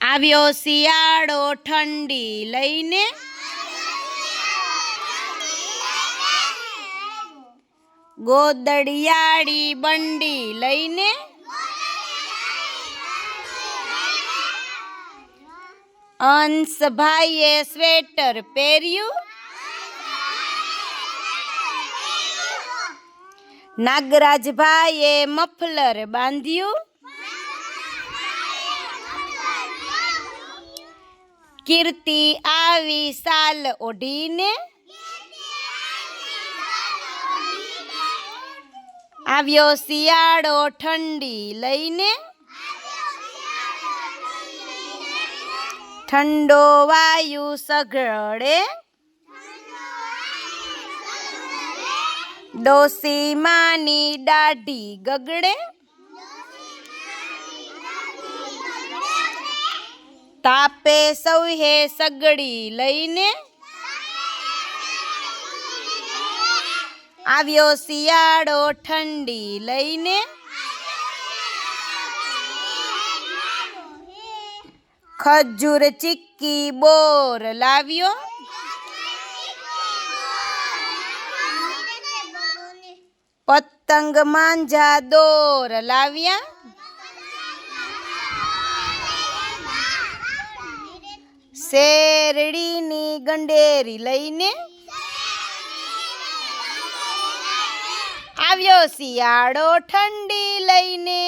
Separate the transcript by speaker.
Speaker 1: આવ્યો શિયાળો ઠંડી લઈને. ગોદડિયાળી બંડી લઈને. અંશભાઈએ સ્વેટર પહેર્યું. નાગરાજભાઈએ મફલર બાંધ્યું. કીર્તિ આવી સાલ ઓઢીને આવ્યો શિયાળો ઠંડી લઈને ઠંડો વાયુ સઘળે ડોસી માની દાઢી ગગડે તાપે સૌહે સગડી લઈને આવ્યો શિયાળો ઠંડી લઈને ખજૂર ચીક્કી બોર લાવ્યો પતંગ માંજા દોર લાવ્યા શેરડીની ગંડેરી લઈને આવ્યો શિયાળો ઠંડી લઈને.